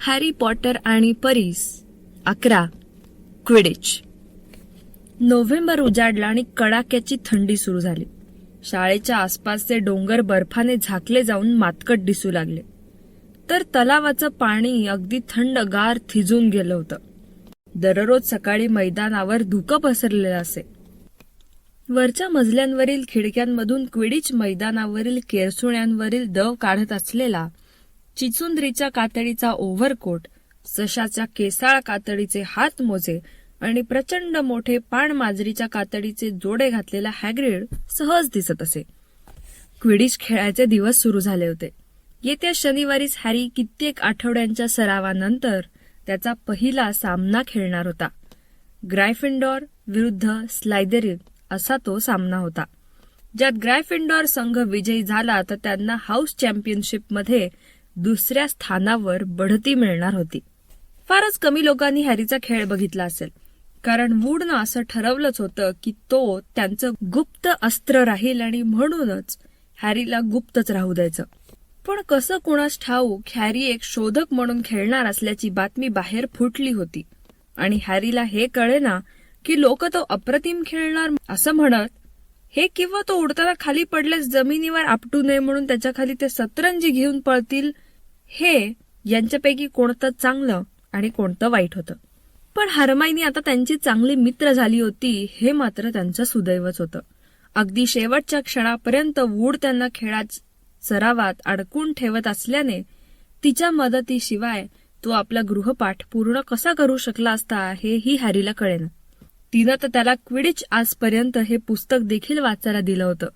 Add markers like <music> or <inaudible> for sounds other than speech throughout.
Harry Potter आणि परीस. अकरा. Quidditch. November उजाडला आणि कडाक्याची थंडी सुरू झाली. शाळेच्या आसपासचे डोंगर बर्फाने झाकले जाऊन मातकट दिसू लागले. तर तलावाचं पाणी अगदी थंडगार थिजून गेलं होतं. दररोज सकाळी मैदानावर धुकं पसरलेलं असे. वरच्या मजल्यांवरील खिडक्यांमधून क्विडिच मैदानावरील केरसुण्यांवरील दव काढत असलेला चिचुंद्रीच्या कातडीचा ओव्हरकोट सशाच्या केसाळ कातडीचे हात मोजे आणि प्रचंड मोठे पाण माजरीच्या कातडीचे जोडे घातलेला हॅग्रिड सहज दिसत असे. क्विडिश खेळायचे दिवस सुरू झाले होते. येत्या शनिवारीच हॅरी कित्येक आठवड्यांच्या सरावानंतर त्याचा पहिला सामना खेळणार होता. ग्रायफिंडॉर विरुद्ध स्लायदेरिन असा तो सामना होता. ज्यात ग्रायफिंडॉर संघ विजयी झाला तर त्यांना हाऊस चॅम्पियनशिपमध्ये दुसऱ्या स्थानावर बढती मिळणार होती. फारच कमी लोकांनी हॅरीचा खेळ बघितला असेल. कारण वूडनं असं ठरवलंच होतं की तो त्यांचं गुप्त अस्त्र राहील आणि म्हणूनच हॅरीला गुप्तच राहू द्यायचं. पण कसं कुणास ठाऊक हॅरी एक शोधक म्हणून खेळणार असल्याची बातमी बाहेर फुटली होती. आणि हॅरीला हे कळेना की लोक तो अप्रतिम खेळणार असं म्हणत हे किंवा तो उडताना खाली पडल्यास जमिनीवर आपटू नये म्हणून त्याच्याखाली ते सतरंजी घेऊन पळतील हे यांच्यापैकी कोणतं चांगलं आणि कोणतं वाईट होतं? पण हरमाईनी आता त्यांची चांगली मित्र झाली होती हे मात्र त्यांचं सुदैवच होतं. अगदी शेवटच्या क्षणापर्यंत वूड त्यांना खेळात सरावात अडकून ठेवत असल्याने तिच्या मदतीशिवाय तो आपला गृहपाठ पूर्ण कसा करू शकला असता हेही हॅरीला कळेना. तिनं तर त्याला क्विडिच आजपर्यंत हे पुस्तक देखील वाचायला दिलं होतं.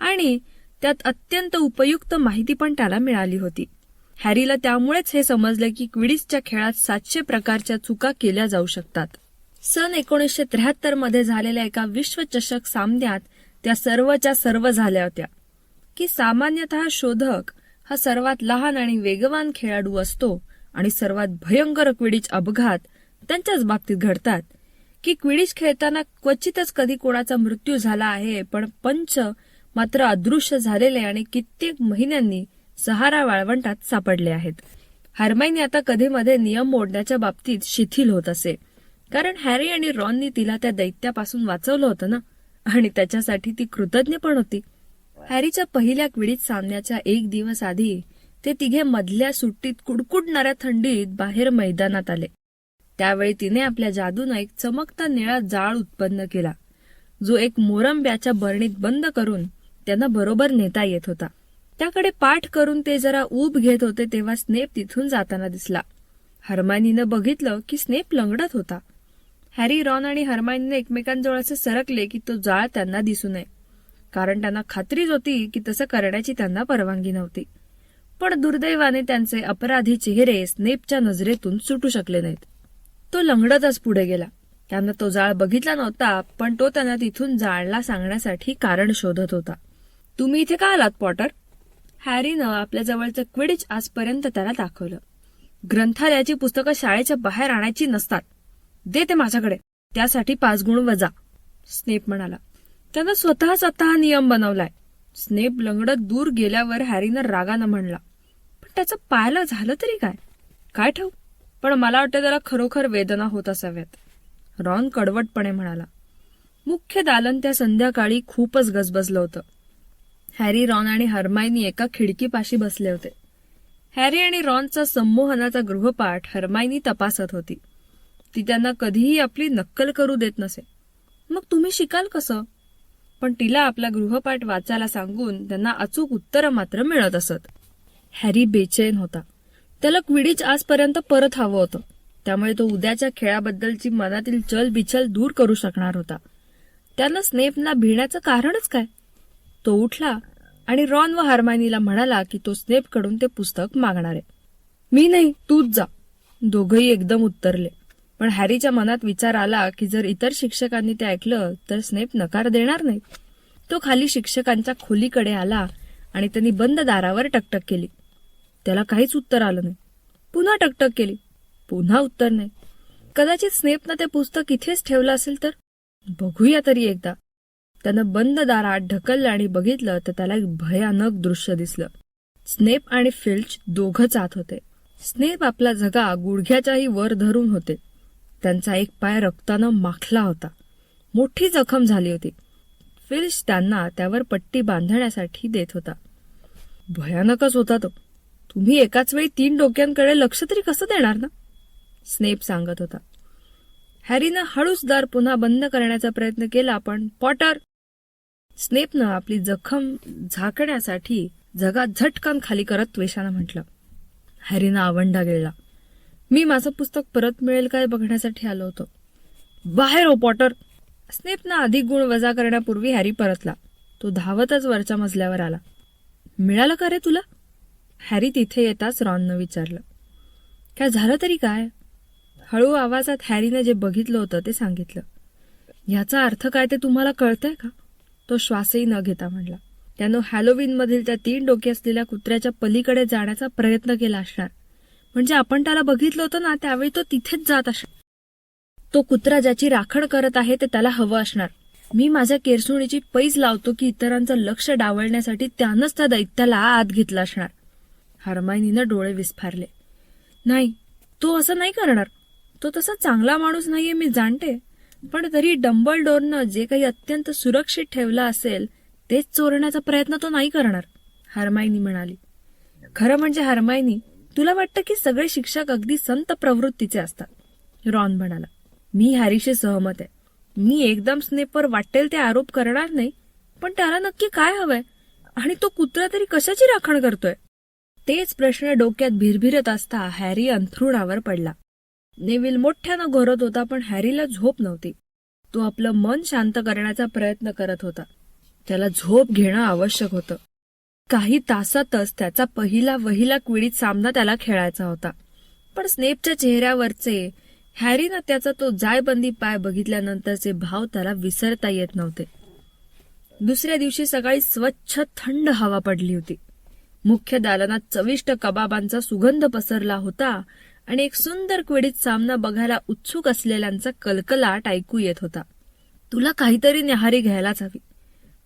आणि त्यात अत्यंत उपयुक्त माहिती पण त्याला मिळाली होती. हॅरीला त्यामुळेच हे समजलं की क्विडिसच्या खेळात सातशे प्रकारच्या चुका केल्या जाऊ शकतात. सन एकोणीसशे त्र्याहत्तरमध्ये झालेल्या एका विश्वचषक सामन्यात त्या सर्वच्या सर्व झाल्या होत्या. की सामान्यतः शोधक हा सर्वात लहान आणि वेगवान खेळाडू असतो आणि सर्वात भयंकर क्विडीज अपघात त्यांच्याच बाबतीत घडतात. की क्विडिच खेळताना क्वचितच कधी कोणाचा मृत्यू झाला आहे पण पंच मात्र अदृश्य झालेले आणि कित्येक महिन्यांनी सहारा वाळवंटात सापडले आहेत. हरमाईने आता कधी मध्ये नियम मोडण्याच्या बाबतीत शिथिल होत असे. कारण हॅरी आणि रॉननी तिला त्या दैत्यापासून वाचवलं होतं ना? आणि त्याच्यासाठी ती कृतज्ञ पण होती. हॅरीच्या पहिल्या क्विडीत सामन्याच्या एक दिवस आधी ते तिघे मधल्या सुट्टीत कुडकुडणाऱ्या थंडीत बाहेर मैदानात आले. त्यावेळी तिने आपल्या जादूनं एक चमकता निळा जाळ उत्पन्न केला. जो एक मोरंब्याच्या बरणीत बंद करून त्यांना बरोबर नेता येत होता. त्याकडे पाठ करून ते जरा ऊब घेत होते तेव्हा स्नेप तिथून जाताना दिसला. हरमानीनं बघितलं की स्नेप लंगडत होता. हॅरी रॉन आणि हरमानीने एकमेकांजवळ असे सरकले की तो जाळ त्यांना दिसू नये. कारण त्यांना खात्रीच होती की तसं करण्याची त्यांना परवानगी नव्हती. पण दुर्दैवाने त्यांचे अपराधी चेहरे स्नेपच्या नजरेतून सुटू शकले नाहीत. तो लंगडतच पुढे गेला. त्यानं तो जाळ बघितला नव्हता पण तो त्यांना तिथून जाळला सांगण्यासाठी कारण शोधत होता. तुम्ही इथे का आलात पॉटर? हॅरीनं आपल्या जवळचं क्विडिच आजपर्यंत त्याला दाखवलं. ग्रंथालयाची पुस्तकं शाळेच्या बाहेर आणायची नसतात. दे ते माझ्याकडे. त्यासाठी पाच गुण वजा. स्नेप म्हणाला. त्यानं स्वतः स्वतः नियम बनवलाय. स्नेप लंगडत दूर गेल्यावर हॅरीनं रागानं म्हणला पण त्याचं पाहायला झालं तरी काय? काय ठेव पण मला वाटतं त्याला खरोखर वेदना होत असाव्यात. रॉन कडवटपणे म्हणाला मुख्य दालन त्या संध्याकाळी खूपच गजबजलं होतं. हॅरी रॉन आणि हरमायनी एका खिडकीपाशी बसले होते. हॅरी आणि रॉनचा संमोहनाचा गृहपाठ हरमायनी तपासत होती. ती त्यांना कधीही आपली नक्कल करू देत नसे. मग तुम्ही शिकाल कसं? पण तिला आपला गृहपाठ वाचायला सांगून त्यांना अचूक उत्तरं मात्र मिळत असत. हॅरी बेचैन होता. त्याला क्विडीच आजपर्यंत परत हवं होतं. त्यामुळे तो उद्याच्या खेळाबद्दलची मनातील चलबिचल दूर करू शकणार होता. त्यानं स्नेपना भिण्याचं कारणच काय? तो उठला आणि रॉन व हार्मानीला म्हणाला की तो स्नेपकडून ते पुस्तक मागणार आहे. मी नाही तूच जा. दोघही एकदम उत्तरले. पण हॅरीच्या मनात विचार आला की जर इतर शिक्षकांनी ते ऐकलं तर स्नेप नकार देणार नाही. तो खाली शिक्षकांच्या खोलीकडे आला आणि त्यांनी बंद दारावर टकटक केली. त्याला काहीच उत्तर आलं नाही. पुन्हा टकटक केली. पुन्हा उत्तर नाही. कदाचित स्नेपनं ते पुस्तक इथेच ठेवलं असेल तर? बघूया तरी एकदा. त्यानं बंद दारात ढकललं आणि बघितलं तर त्याला एक भयानक दृश्य दिसलं. स्नेप आणि फिल्च दोघंच आत होते. स्नेप आपला झगा गुडघ्याच्याही वर धरून होते. त्यांचा एक पाय रक्तानं माखला होता. मोठी जखम झाली होती. फिल्च त्यांना त्यावर पट्टी बांधण्यासाठी देत होता. भयानकच होता तो. तुम्ही एकाच वेळी तीन डोक्यांकडे लक्ष तरी कसं देणार ना? स्नेप सांगत होता. हॅरीनं हळूसदार पुन्हा बंद करण्याचा प्रयत्न केला पण पॉटर स्नेपनं आपली जखम झाकण्यासाठी जगा झटकन खाली करत त्वेषानं म्हटलं हॅरीनं आवंडा गिळला मी माझं पुस्तक परत मिळेल काय बघण्यासाठी आलो होतो. बाहेर हो पॉटर. स्नेपनं अधिक गुण वजा करण्यापूर्वी हॅरी परतला. तो धावतच वरच्या मजल्यावर आला. मिळालं का रे तुला? हॅरी तिथे येताच रॉननं विचारलं. काय झालं तरी काय? हळू आवाजात हॅरीनं जे बघितलं होतं ते सांगितलं. याचा अर्थ काय ते तुम्हाला कळतंय का? तो श्वासही न घेता म्हणला. त्यानं हॅलोविन मधील त्या तीन डोके असलेल्या कुत्र्याच्या पलीकडे जाण्याचा प्रयत्न केला असणार. म्हणजे आपण त्याला बघितलं होतं ना त्यावेळी तो तिथेच जात असणार. तो कुत्रा ज्याची राखण करत आहे ते त्याला हवं असणार. मी माझ्या केरसुणीची पैज लावतो की इतरांचं लक्ष डावळण्यासाठी त्यानंच त्या दैत्याला आत घेतला असणार. हरमायनीनं डोळे विस्फारले. नाही तो असं नाही करणार. तो तसा चांगला माणूस नाहीये मी जाणते. पण तरी डंबल डोरनं जे काही अत्यंत सुरक्षित ठेवलं असेल तेच चोरण्याचा प्रयत्न तो नाही करणार हरमायनी म्हणाली. खरं म्हणजे हरमायनी तुला वाटतं की सगळे शिक्षक अगदी संत प्रवृत्तीचे असतात? रॉन म्हणाला. मी हॅरीशी सहमत आहे. मी एकदम स्नेपर वाटेल ते आरोप करणार नाही पण त्याला नक्की काय हवंय? आणि तो कुत्रा तरी कशाची राखण करतोय? तेच प्रश्न डोक्यात भिरभिरत असता हॅरी अंथरुणावर पडला. नेविल मोठ्यानं घोरत होता पण हॅरीला झोप नव्हती. तो आपलं मन शांत करण्याचा प्रयत्न करत होता. त्याला झोप घेणं आवश्यक होतं. काही तासातच त्याचा पहिला वहिला क्विडीत सामना त्याला खेळायचा होता. पण स्नेपच्या चेहऱ्यावरचे हॅरीनं त्याचा तो जायबंदी पाय बघितल्यानंतरचे भाव त्याला विसरता येत नव्हते. दुसऱ्या दिवशी सकाळी स्वच्छ थंड हवा पडली होती. मुख्य दालनात चविष्ट कबाबांचा सुगंध पसरला होता आणि एक सुंदर क्विडीत सामना बघायला उत्सुक असलेल्यांचा कलकलाट ऐकू येत होता. तुला काहीतरी न्याहारी घ्यायलाच हवी.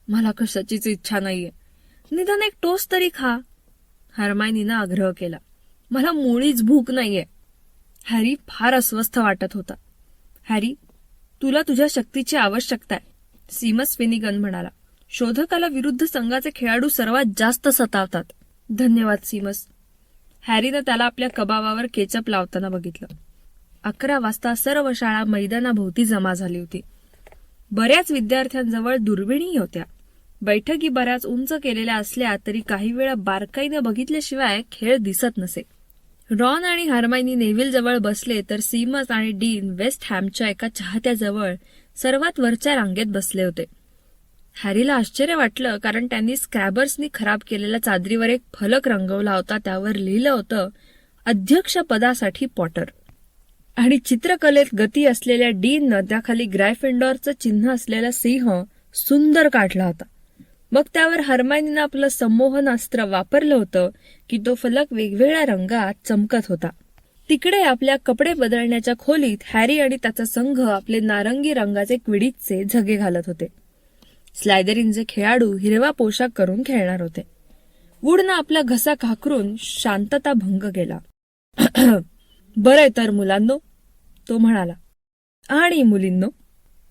मला कशाचीच इच्छा नाहीये. निदान एक टोस तरी खा. हरमायनीनं आग्रह केला. मला मुळीच भूक नाहीये. हॅरी फार अस्वस्थ वाटत होता. हॅरी तुला तुझ्या शक्तीची आवश्यकता आहे सीमस फिनिगन म्हणाला. शोधकाला विरुद्ध संघाचे खेळाडू सर्वात जास्त सतावतात. धन्यवाद सीमस. हॅरीनं त्याला आपल्या कबाबावर केचप लावताना बघितलं. अकरा वाजता सर्व शाळा मैदानाभोवती जमा झाली होती. बऱ्याच विद्यार्थ्यांजवळ दुर्बिणीही होत्या. बैठकी बऱ्याच उंच केलेल्या असल्या तरी काही वेळा बारकाईनं बघितल्याशिवाय खेळ दिसत नसे. रॉन आणि हार्मायनी नेव्हिल जवळ बसले तर सीमस आणि डीन वेस्ट हॅमच्या एका चाहत्याजवळ सर्वात वरच्या रांगेत बसले होते. हॅरीला आश्चर्य वाटलं कारण त्यांनी स्क्रॅबर्सनी खराब केलेल्या चादरीवर एक फलक रंगवला होता त्यावर लिहिलं होतं अध्यक्षपदासाठी पॉटर. आणि चित्रकलेत गती असलेल्या डीननं त्याखाली ग्रायफेंडॉरचं चिन्ह असलेला सिंह सुंदर काढला होता. मग त्यावर हरमायनीनं आपलं संमोहन अस्त्र वापरलं होतं की तो फलक वेगवेगळ्या रंगात चमकत होता. तिकडे आपल्या कपडे बदलण्याच्या खोलीत हॅरी आणि त्याचा संघ आपले नारंगी रंगाचे क्विडीचे झगे घालत होते. स्लायदरींचे खेळाडू हिरवा पोशाख करून खेळणार होते. वूडनं आपला घसा खाकरून शांतता भंग केला. <clears throat> बरंय तर मुलांनो तो म्हणाला. आणि मुलींनो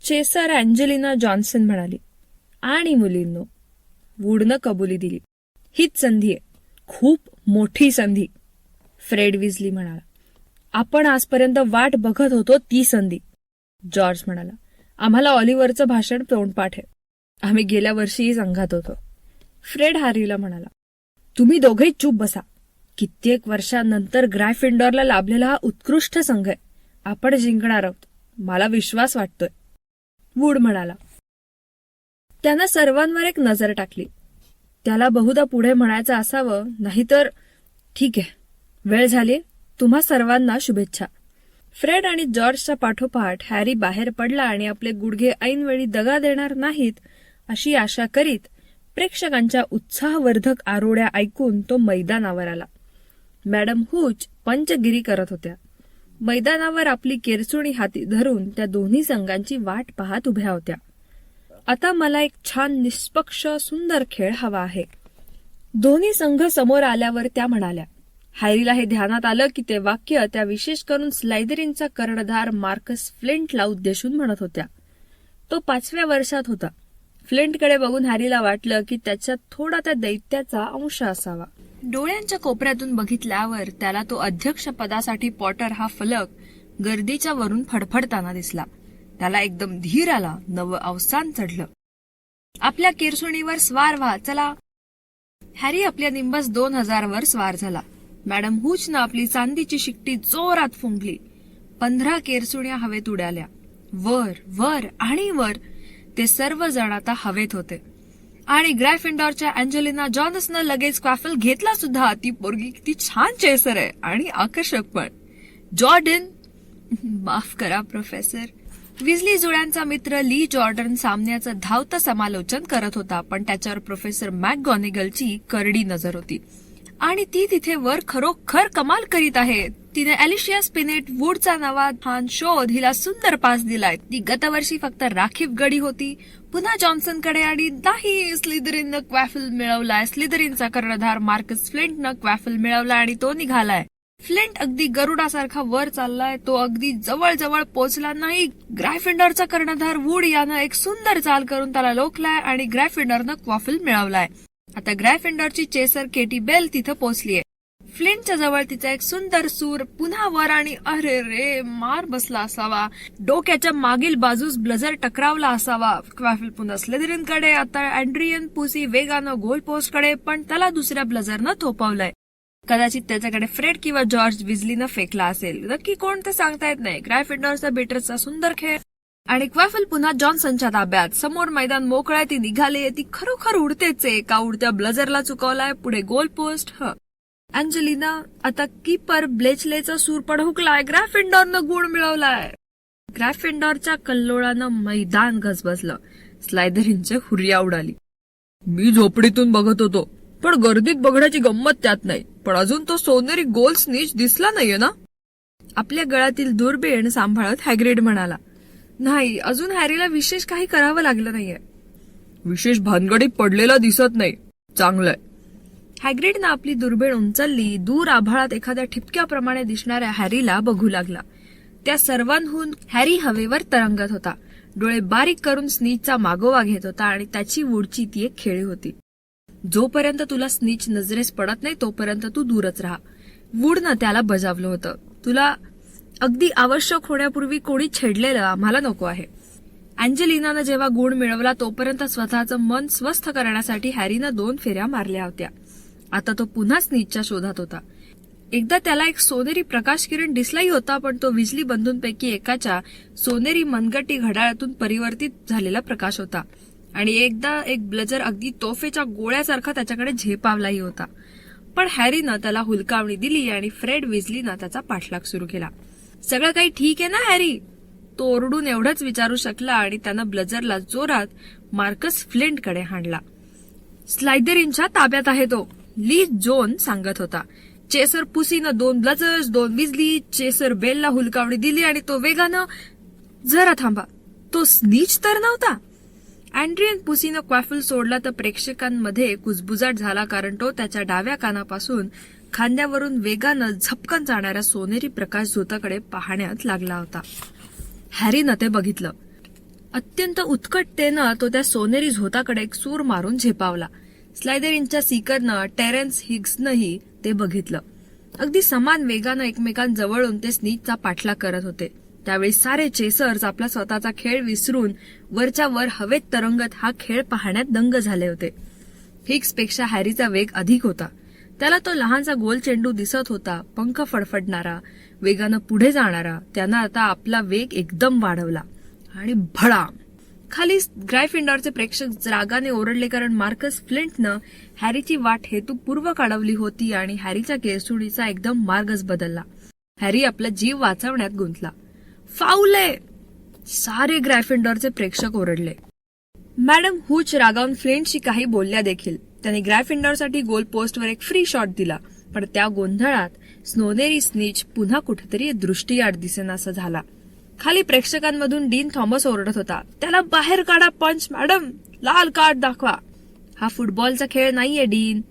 चेसर अँजेलिना जॉन्सन म्हणाली. आणि मुलींनो वूडनं कबुली दिली. हीच संधी आहे. खूप मोठी संधी. फ्रेड विजली म्हणाला. आपण आजपर्यंत वाट बघत होतो ती संधी. जॉर्ज म्हणाला. आम्हाला ऑलिव्हरचं भाषण तोंडपाठ आहे. आम्ही गेल्या वर्षीही संघात होतो. फ्रेड हारीला म्हणाला तुम्ही दोघेही चूप बसा. कित्येक वर्षांनंतर ग्रॅफिंडॉरला लाभलेला हा उत्कृष्ट संघ आहे. आपण जिंकणार आहोत. मला विश्वास वाटतोय. वूड म्हणाला. त्यानं सर्वांवर एक नजर टाकली. त्याला बहुधा पुढे म्हणायचं असावं नाहीतर ठीक आहे. वेळ झाली. तुम्हा सर्वांना शुभेच्छा. फ्रेड आणि जॉर्जच्या पाठोपाठ हॅरी बाहेर पडला आणि आपले गुडघे ऐनवेळी दगा देणार नाहीत अशी आशा करीत प्रेक्षकांच्या उत्साहवर्धक आरोड्या ऐकून तो मैदानावर आला. मॅडम हुच पंचगिरी करत होत्या. मैदानावर आपली केरसुणी हाती धरून त्या दोन्ही संघांची वाट पाहत उभ्या होत्या. आता मला एक छान निष्पक्ष सुंदर खेळ हवा आहे. दोन्ही संघ समोर आल्यावर त्या म्हणाल्या हॅरीला हे ध्यानात आलं की ते वाक्य त्या विशेष करून स्लायदरींचा कर्णधार मार्कस फ्लिंटला उद्देशून म्हणत होत्या. तो पाचव्या वर्षात होता. फ्लिंटकडे बघून हॅरीला वाटलं की त्याच्यात थोडा त्या दैत्याचा अंश असावा. डोळ्यांच्या कोपऱ्यातून बघितल्यावर त्याला तो अध्यक्ष पदासाठी पॉटर हा फलक गर्दीच्या वरून फडफडताना दिसला. त्याला एकदम धीर आला. नवं अवसान चढलं. आपल्या किरसुणीवर स्वार व्हा. चला. हॅरी आपल्या निंबस दोन हजार वर स्वार झाला. मॅडम हुचनं आपली चांदीची शिट्टी जोरात फुंकली. पंधरा केरसुण्या हवेत उडाल्या. वर वर आणि वर. ते सर्वजण आता हवेत होते. आणि ग्रॅफिंडॉरच्या अँजेलिना जॉनसनं लगेच क्वाफल घेतला सुद्धा. ती पोरगी किती छान चेसर आहे आणि आकर्षक पण. जॉर्डन माफ करा प्रोफेसर. विजली जुळ्यांचा मित्र ली जॉर्डन सामन्याचं धावतं समालोचन करत होता पण त्याच्यावर प्रोफेसर मॅकगॉनिगलची करडी नजर होती. आणि ती तिथे वर खरोखर कमाल करीत आहे. तिने अलिशिया स्पिनेट वूडचा नवा छान शोध हिला सुंदर पास दिलाय. ती गतवर्षी फक्त राखीव गडी होती. पुन्हा जॉन्सनकडे आणि नाही स्लिदरीन क्वॅफिल मिळवलाय. स्लिदरीनचा कर्णधार मार्कस फ्लिंट न क्वॅफिल मिळवला आणि तो निघालाय. फ्लिंट अगदी गरुडासारखा वर चाललाय. तो अगदी जवळ जवळ पोहोचला नाही. ग्रॅफिंडरचा कर्णधार वूड यानं एक सुंदर चाल करून त्याला लोकलाय आणि ग्रॅफिंडरनं क्वाफिल मिळवलाय. आता ग्रॅफिंडरची चेसर केटी बेल तिथं पोहोचलीय फ्लिंटच्या जवळ तिचा एक सुंदर सूर पुन्हा वर आणि अरे रे मार बसला असावा. डोक्याच्या मागील बाजूस ब्लझर टकरावला असावा. क्वाफिल पुन्हा स्लेदरीनकडे आता अँड्रियन पुसी वेगानं गोल पोस्टकडे पण त्याला दुसऱ्या ब्लझरनं थोपवलंय. कदाचित त्याच्याकडे फ्रेड किंवा जॉर्ज विजलीनं फेकला असेल. नक्की कोण ते सांगता येत नाही. ग्रॅफिंडरचा बेटरचा सुंदर खेळ. आणि क्वाफल पुन्हा जॉन्सनच्या ताब्यात. समोर मैदान मोकळ्या ती निघाली ती खरोखर उडतेच आहे. का उडत्या ब्लझरला चुकवलाय. पुढे गोल पोस्ट ह. अँजेलिना आता कीपर ब्लेचलेचा सूर पण ग्रॅफिंडॉरनं गुण मिळवलाय. ग्रॅफिंडॉरच्या कल्लोळानं मैदान गजबजलं. स्लायदरींचे हुर्या उडाली. मी झोपडीतून बघत होतो. पण गर्दीत बघण्याची गंमत त्यात नाही. पण अजून तो सोनेरी गोल्स नीच दिसला नाहीये ना? आपल्या गळ्यातील दुर्बीण सांभाळत हॅग्रिड म्हणाला. नाही अजून हॅरीला विशेष काही करावं लागलं नाहीये. विशेष भानगडीत पडलेला दिसत नाही. चांगलंय. हॅग्रिडनं आपली दुर्बीण उंचलली दूर आभाळात एखाद्या ठिपक्याप्रमाणे दिसणाऱ्या हॅरीला बघू लागला. त्या सर्वांहून हॅरी हवेवर तरंगत होता. डोळे बारीक करून स्नीचचा मागोवा घेत होता आणि त्याची वूडची ती एक खेळी होती. जोपर्यंत तुला स्नीच नजरेस पडत नाही तोपर्यंत तू दूरच राहा. वूडनं त्याला बजावलं होतं. तुला अगदी आवश्यक होण्यापूर्वी कोणी छेडलेलं आम्हाला नको आहे. अँजेलिनानं जेव्हा गुण मिळवला तोपर्यंत स्वतःचं मन स्वस्थ करण्यासाठी हॅरीनं दोन फेऱ्या मारल्या होत्या. आता तो पुन्हा स्नीचच्या शोधात होता. एकदा त्याला एक सोनेरी प्रकाश किरण दिसलाही होता पण तो विजली बंधूंपैकी एकाच्या सोनेरी मनगटी घड्याळातून परिवर्तित झालेला प्रकाश होता. आणि एकदा एक ब्लजर अगदी तोफेच्या गोळ्यासारखा त्याच्याकडे झेपावलाही होता. पण हॅरीनं त्याला हुलकावणी दिली आणि फ्रेड विजलीनं त्याचा पाठलाग सुरू केला. सगळं काही ठीक आहे ना हॅरी? तो ओरडून एवढंच विचारू शकला आणि त्यानं ब्लजरला जोरात मार्कस फ्लिंटकडे हाणला. स्लायदरींच्या ताब्यात आहे तो ली जोन सांगत होता. चेसर पुसीनं दोन ब्लजर्स दोन विजली चेसर बेलला हुलकावणी दिली आणि तो वेगानं जरा थांबा तो स्नीच तर नव्हता? अँड्रियन पुसीनं क्वाफल सोडला तर प्रेक्षकांमध्ये कुजबुजाट झाला कारण तो त्याच्या डाव्या कानापासून खांद्यावरून वेगानं झपकन जाणाऱ्या सोनेरी प्रकाश झोताकडे पाहण्यात लागला होता. हॅरीनं ते बघितलं. अत्यंत उत्कटतेनं तो त्या सोनेरी झोताकडे एक सूर मारून झेपावला. स्लायदरींच्या सीकरनं टेरेन्स हिग्सनंही ते बघितलं. अगदी समान वेगानं एकमेकांजवळून ते स्नीचचा पाठलाग करत होते. त्यावेळी सारे चेसर्स आपला स्वतःचा खेळ विसरून वरच्या वर हवेत तरंगत हा खेळ पाहण्यात दंग झाले होते. हिग्सपेक्षा हॅरीचा वेग अधिक होता. त्याला तो लहानसा गोल चेंडू दिसत होता पंख फडफडणारा वेगानं पुढे जाणारा. त्यानं आता आपला वेग एकदम वाढवला. आणि भडा खाली ग्रायफिंडॉरचे प्रेक्षक रागाने ओरडले कारण मार्कस फ्लिंटनं हॅरीची वाट हेतूपूर्व काढवली होती आणि हॅरीच्या केसुडीचा एकदम मार्गच बदलला. हॅरी आपला जीव वाचवण्यात गुंतला. फाऊले! सारे ग्रायफिंडॉरचे प्रेक्षक ओरडले. मॅडम हुच रागावून फ्लिंटशी काही बोलल्या देखील. त्याने ग्रायफिंडॉरसाठी गोल पोस्टवर एक फ्री शॉट दिला. पण त्या गोंधळात स्नोनेरी स्नीच पुन्हा कुठेतरी दृष्टीआड दिसेनासा झाला. खाली प्रेक्षकांमधून डीन थॉमस ओरडत होता त्याला बाहेर काढा पंच मॅडम! लाल कार्ड दाखवा! हा फुटबॉलचा खेळ नाहीये डीन.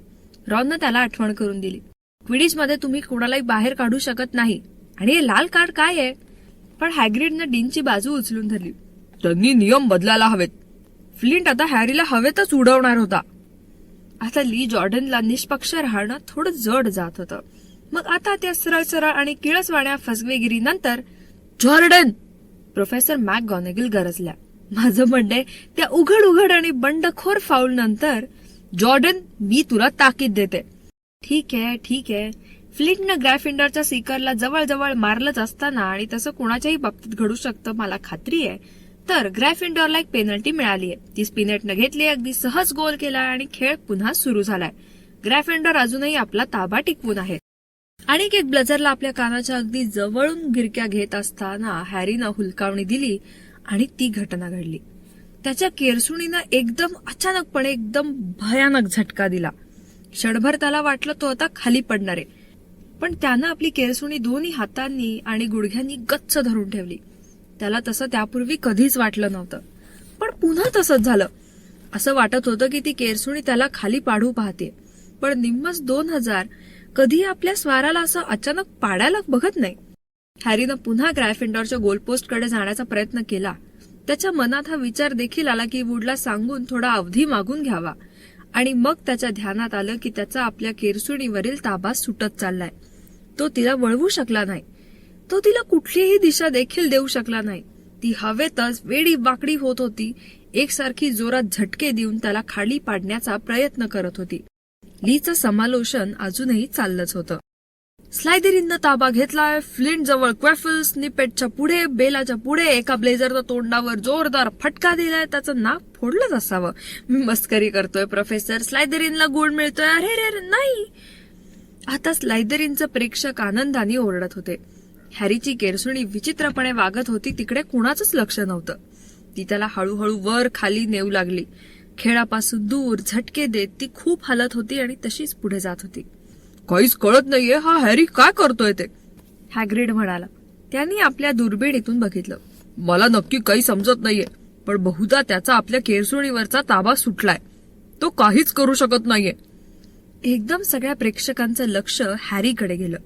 रॉननं त्याला आठवण करून दिली. क्विडीजमध्ये तुम्ही कोणालाही बाहेर काढू शकत नाही. आणि हे लाल कार्ड काय आहे? पण हॅग्रिडनं डीनची बाजू उचलून धरली. त्यांनी नियम बदलायला हवेत. फ्लिंट आता हॅरीला हवेतच उडवणार होता. आता ली जॉर्डनला निष्पक्ष राहणं थोडं जड जात होतं. मग आता त्या सरळ सरळ आणि किळसवाण्या फसवेगिरीनंतर जॉर्डन! प्रोफेसर मॅक गॉनेगिल गरजल्या. माझं म्हणणे त्या उघड उघड आणि बंडखोर फाऊल नंतर जॉर्डन मी तुला ताकीद देते. ठीक आहे ठीक आहे. फ्लिंटनं ग्रॅफिंडरच्या सीकरला जवळजवळ मारलंच असताना आणि तसं कोणाच्याही बाबतीत घडू शकतं मला खात्री आहे. तर ग्रॅफिंडरला एक पेनल्टी मिळाली आहे ती स्पिनेटनं घेतली अगदी सहज गोल केला आणि खेळ पुन्हा सुरू झालाय. ग्रॅफिंडर अजूनही आपला ताबा टिकवून आहे. आणि एक ब्लझरला आपल्या कानाच्या अगदी जवळून गिरक्या घेत असताना हॅरीनं हुलकावणी दिली आणि ती घटना घडली. त्याच्या केरसुणीनं एकदम अचानकपणे एकदम भयानक झटका दिला. क्षणभर त्याला वाटलं तो आता खाली पडणार. आहे पण त्यानं आपली केरसुणी दोन्ही हातांनी आणि गुडघ्यांनी गच्च धरून ठेवली. त्याला तसं त्यापूर्वी कधीच वाटलं नव्हतं. पण पुन्हा तसंच झालं. असं वाटत होतं की ती केरसुणी त्याला खाली पाडू पाहते. पण निम्मच दोन हजार कधी आपल्या स्वाराला असं अचानक पाडायला बघत नाही. हॅरीनं पुन्हा ग्रॅफिंडॉरच्या गोलपोस्टकडे जाण्याचा प्रयत्न केला. त्याच्या मनात हा विचार देखील आला की वूडला सांगून थोडा अवधी मागून घ्यावा. आणि मग त्याच्या ध्यानात आलं की त्याचा आपल्या केरसुणीवरील ताबा सुटत चाललाय. तो तिला वळवू शकला नाही. तो तिला कुठलीही दिशा देखील देऊ शकला नाही. ती हवेतच वेडी वाकडी होत होती. एकसारखी जोरात झटके देऊन त्याला खाली पाडण्याचा प्रयत्न करत होती. लीचं समालोचन अजूनही चाललंच होतं. स्लायदेरीनं ताबा घेतलाय. फ्लिंट जवळ क्वेफल स्निपेटच्या पुढे बेलाच्या पुढे एका ब्लेझरच्या तोंडावर जोरदार फटका दिलाय. त्याचं नाक फोडलंच असावं. मी मस्करी करतोय प्रोफेसर स्लायदेरीनला गुण मिळतोय. अरे रे नाही. आता स्लायदेरीनचं प्रेक्षक आनंदाने ओरडत होते. हॅरीची केरसुणी विचित्रपणे वागत होती तिकडे कुणाचंच लक्ष नव्हतं. ती त्याला हळूहळू वर खाली नेऊ लागली. खेळापासून दूर झटके देत ती खूप हलत होती आणि तशीच पुढे जात होती. काहीच कळत नाहीये हा हॅरी काय करतोय ते? हॅग्रिड म्हणाला. त्यांनी आपल्या दुर्बिणीतून बघितलं. मला नक्की काही समजत नाहीये पण बहुधा त्याचा आपल्या केरसुणीवरचा ताबा सुटलाय. तो काहीच करू शकत नाहीये. एकदम सगळ्या प्रेक्षकांचं लक्ष हॅरीकडे गेलं.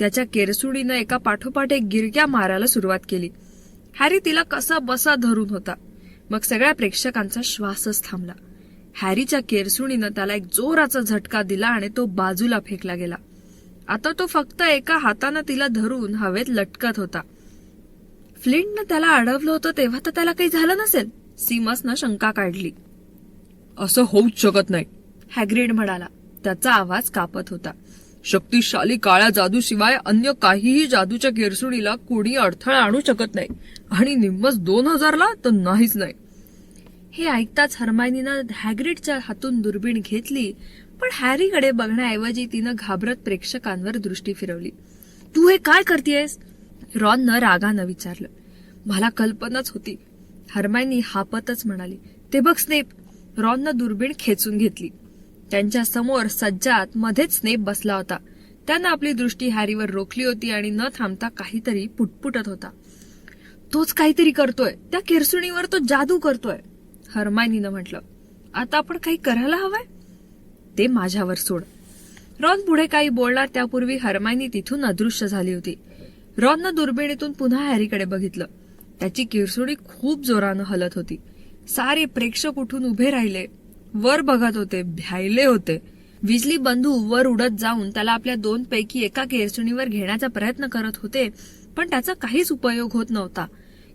त्याच्या केरसुडीनं एका पाठोपाठ एक गिरक्या मारायला सुरुवात केली. हॅरी तिला कसा बसा धरून होता. मग सगळ्या प्रेक्षकांचा श्वासच थांबला. हॅरीच्या केरसुणीनं त्याला एक जोराचा झटका दिला आणि तो बाजूला फेकला गेला. आता तो फक्त एका हातानं तिला धरून हवेत लटकत होता. फ्लिंटनं त्याला अडवलं होतं तेव्हा तर त्याला काही झालं नसेल. सीमसनं शंका काढली. असं होऊच शकत नाही. हॅग्रिड म्हणाला. त्याचा आवाज कापत होता. शक्तिशाली काळ्या जादूशिवाय अन्य काहीही जादूच्या केरसुणीला कोणी अडथळा आणू शकत नाही. आणि निम्मच दोन हजारला तर नाहीच नाही. हे ऐकताच हरमायनीनं हॅग्रिडच्या हातून दुर्बीण घेतली पण हॅरीकडे बघण्याऐवजी तिनं घाबरत प्रेक्षकांवर दृष्टी फिरवली. तू हे काय करतेयस? रॉननं रागानं विचारलं. मला कल्पनाच होती. हरमायनी हापतच म्हणाली. ते बघ स्नेप. रॉननं दुर्बीण खेचून घेतली. त्यांच्यासमोर सज्जात मध्येच स्नेप बसला होता. त्यानं आपली दृष्टी हॅरीवर रोखली होती आणि न थांबता काहीतरी पुटपुटत होता. तोच काहीतरी करतोय. त्या किरसुणीवर तो जादू करतोय हरमायनीनं म्हटलं. आता आपण काही करायला हवंय? ते माझ्यावर सोड. रॉन पुढे काही बोलणार त्यापूर्वी हरमायनी तिथून अदृश्य झाली होती. रॉननं दुर्बिणीतून पुन्हा हॅरीकडे बघितलं. त्याची किरसुणी खूप जोरानं हलत होती. सारे प्रेक्षक उठून उभे राहिले. वर बघत होते भ्यायले होते. विजली बंधू वर उडत जाऊन त्याला आपल्या दोन पैकी एका केरसुणीवर घेण्याचा प्रयत्न करत होते पण त्याचा काहीच उपयोग होत नव्हता.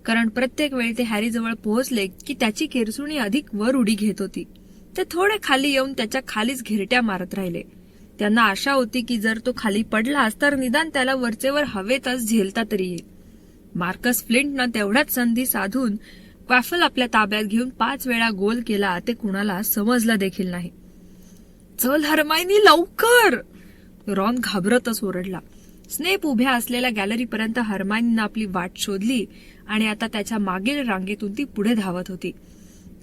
कारण प्रत्येक वेळी ते हॅरीजवळ पोहोचले की त्याची केरसुणी अधिक वर उडी घेत होती. ते थोडे खाली येऊन त्याच्या खालीच घिरट्या मारत राहिले. त्यांना आशा होती की जर तो खाली पडलास तर निदान त्याला वरचेवर हवेतच झेलता तरी येईल. मार्कस फ्लिंटनं तेवढ्याच संधी साधून क्वाफल आपल्या ताब्यात घेऊन पाच वेळा गोल केला ते कुणाला समजलं देखील नाही. चल हरमायनी लवकर! रॉन घाबरतच ओरडला. स्नेप उभ्या असलेल्या गॅलरीपर्यंत हरमायनीनं आपली वाट शोधली आणि आता त्याच्या मागील रांगेतून ती पुढे धावत होती.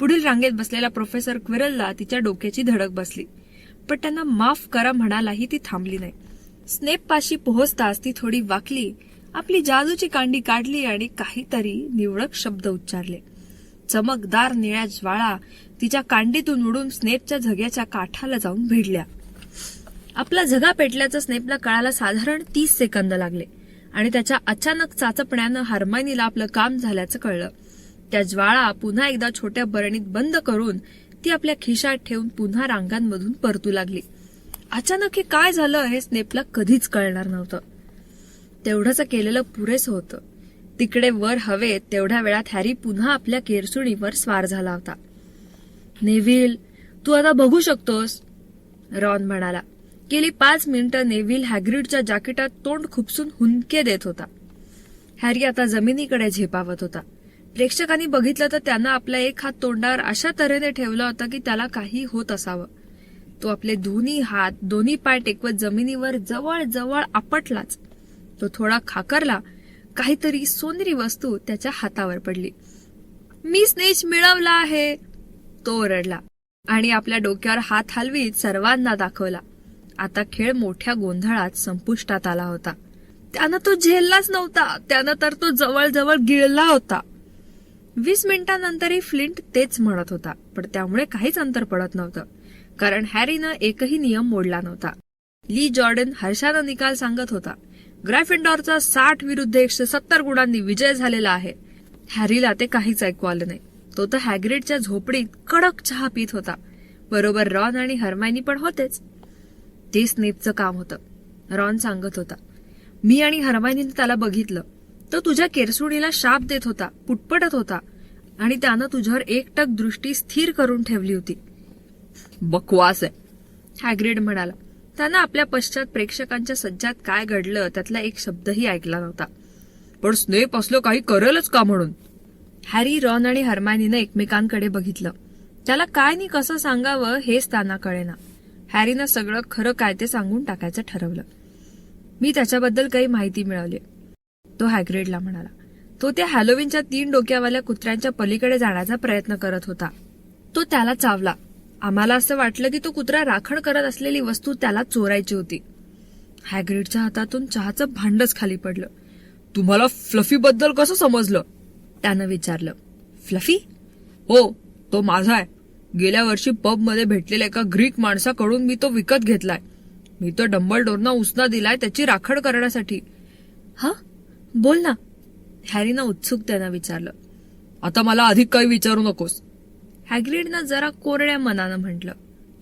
पुढील रांगेत बसलेल्या प्रोफेसर क्विरलला तिच्या डोक्याची धडक बसली. पण त्यांना माफ करा म्हणालाही ती थांबली नाही. स्नेप पाशी पोहोचताच ती थोडी वाकली आपली जादूची कांडी काढली आणि काहीतरी निवडक शब्द उच्चारले. चमकदार निळ्या ज्वाळा तिच्या कांडीतून उडून स्नेपच्या झग्याच्या काठाला जाऊन भिडल्या. आपला झगा पेटल्याचं स्नेपला कळायला साधारण तीस सेकंद लागले आणि त्याच्या अचानक चाचपण्यानं हरमायनीला आपलं काम झाल्याचं कळलं. त्या ज्वाळा पुन्हा एकदा छोट्या बरणीत बंद करून ती आपल्या खिशात ठेवून पुन्हा रांगांमधून परतू लागली. अचानक हे काय झालं हे स्नेपला कधीच कळणार नव्हतं. तेवढंच केलेलं पुरेसं होतं. तिकडे वर हवेत तेवढ्या वेळात हॅरी पुन्हा आपल्या केरसुणीवर स्वार झाला होता. नेव्हिल तू आता बघू शकतोस रॉन म्हणाला. गेली पाच मिनिटं नेव्हिल हॅग्रिडच्या जॅकेटात तोंड खुपसून हुंदके देत होता. हॅरी आता जमिनीकडे झेपावत होता. प्रेक्षकांनी बघितलं तर त्यानं आपला एक हात तोंडावर अशा तऱ्हेने ठेवला होता की त्याला काही होत असावं. तो आपले दोन्ही हात दोन्ही पाय टेकवत जमिनीवर जवळ जवळ आपटलाच. तो थोडा खाकरला काहीतरी सोनेरी वस्तू त्याच्या हातावर पडली. मी स्नेच मिळवला आहे. तो ओरडला आणि आपल्या डोक्यावर हात हलवीत सर्वांना दाखवला. आता खेळ मोठ्या गोंधळात संपुष्टात आला होता. त्यानं तो झेललाच नव्हता. त्यानं तर तो जवळजवळ गिळला होता. वीस मिनिटांनंतरही फ्लिंट तेच म्हणत होता पण त्यामुळे काहीच अंतर पडत नव्हतं कारण हॅरीनं एकही नियम मोडला नव्हता. ली जॉर्डन हर्षानं निकाल सांगत होता ग्रॅफिंडॉरचा साठ विरुद्ध एकशे सत्तर गुणांनी विजय झालेला आहे. हॅरीला ते काहीच ऐकू आलं नाही. तो तर हॅग्रिडच्या झोपडीत कडक चहा पित होता. बरोबर रॉन आणि हरमायनी पण होतेच. ते स्नेपचं काम होतं रॉन सांगत होता. मी आणि हरमायनीने त्याला बघितलं. तो तुझ्या केरसुणीला शाप देत होता पुटपटत होता आणि त्यानं तुझ्यावर एकटक दृष्टी स्थिर करून ठेवली होती. बकवास आहे हॅग्रिड म्हणाला. त्यानं आपल्या पश्चात प्रेक्षकांच्या सज्जात काय घडलं त्यातला एक शब्दही ऐकला नव्हता. पण स्नेप असलं काही करेलच का म्हणून? हॅरी रॉन आणि हरमायनीनं एकमेकांकडे बघितलं. त्याला काय नि कसं सांगावं हेच त्यांना कळेना. हॅरीनं सगळं खरं काय ते सांगून टाकायचं ठरवलं. मी त्याच्याबद्दल काही माहिती मिळवली. तो हॅग्रेडला म्हणाला. तो त्या हॅलोविनच्या तीन डोक्यावाल्या कुत्र्यांच्या पलीकडे जाण्याचा प्रयत्न करत होता. तो त्याला चावला. आम्हाला असं वाटलं की तो कुत्रा राखण करत असलेली वस्तू त्याला चोरायची होती. हॅग्रिडच्या हातातून चहाचं भांडच खाली पडलं. तुम्हाला फ्लफी बद्दल कसं समजलं? त्यानं विचारलं. फ्लफी हो तो माझा आहे. गेल्या वर्षी पबमध्ये भेटलेल्या एका ग्रीक माणसाकडून मी तो विकत घेतलाय. मी तो डंबलडोरना उसना दिलाय त्याची राखण करण्यासाठी. हा? बोल ना. हॅरीनं उत्सुकतेनं विचारलं. आता मला अधिक काही विचारू नकोस. हॅग्रिडनं जरा कोरड्या मनानं म्हटलं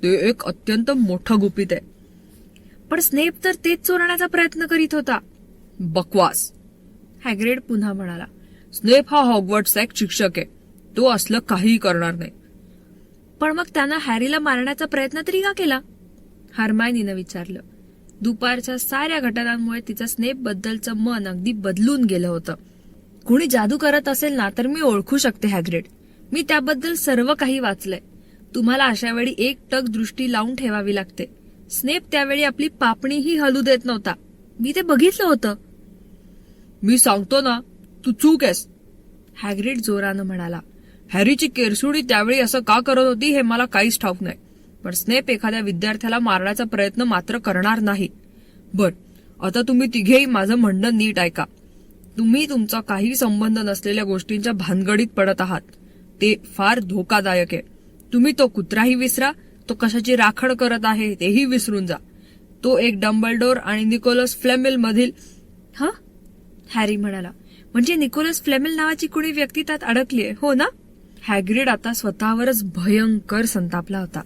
ते एक अत्यंत मोठं गुपित आहे. पण स्नेप तर तेच चोरण्याचा प्रयत्न करीत होता. बकवास. हॅग्रेड पुन्हा म्हणाला स्नेप हा हॉगवर्ड्सचा एक शिक्षक आहे. तो असलं काहीही करणार नाही. पण मग त्यानं हॅरीला मारण्याचा प्रयत्न तरी का केला? हरमायनीनं विचारलं. दुपारच्या साऱ्या घटनांमुळे तिचं स्नेप बद्दलचं मन अगदी बदलून गेलं होतं. कुणी जादू करत असेल ना तर मी ओळखू शकते हॅग्रेड. मी त्याबद्दल सर्व काही वाचलंय. तुम्हाला अशा वेळी एक टक दृष्टी लावून ठेवावी लागते. स्नेप त्यावेळी आपली पापणीही हलू देत नव्हता. मी ते बघितलं होतं. मी सांगतो ना तू चूक आहेस. हॅग्रिड जोरानं म्हणाला. हॅरीची केरसुडी त्यावेळी असं का करत होती हे मला काहीच ठाऊक नाही. पण स्नेप एखाद्या विद्यार्थ्याला मारण्याचा प्रयत्न मात्र करणार नाही. बर आता तुम्ही तिघेही माझं म्हणणं नीट ऐका. तुम्ही तुमचा काही संबंध नसलेल्या गोष्टींच्या भानगडीत पडत आहात. ते फार धोकादायक आहे. तुम्ही तो कुत्राही विसरा तो कशाची राखण करत आहे तेही विसरून जा. तो एक डंबलडोर आणि निकोलस फ्लेमिल मधील हा? हॅरी म्हणाला. म्हणजे निकोलस फ्लेमिल नावाची कुणी व्यक्ती त्यात अडकलीये हो ना? हॅग्रिड आता स्वतःवरच भयंकर संतापला होता.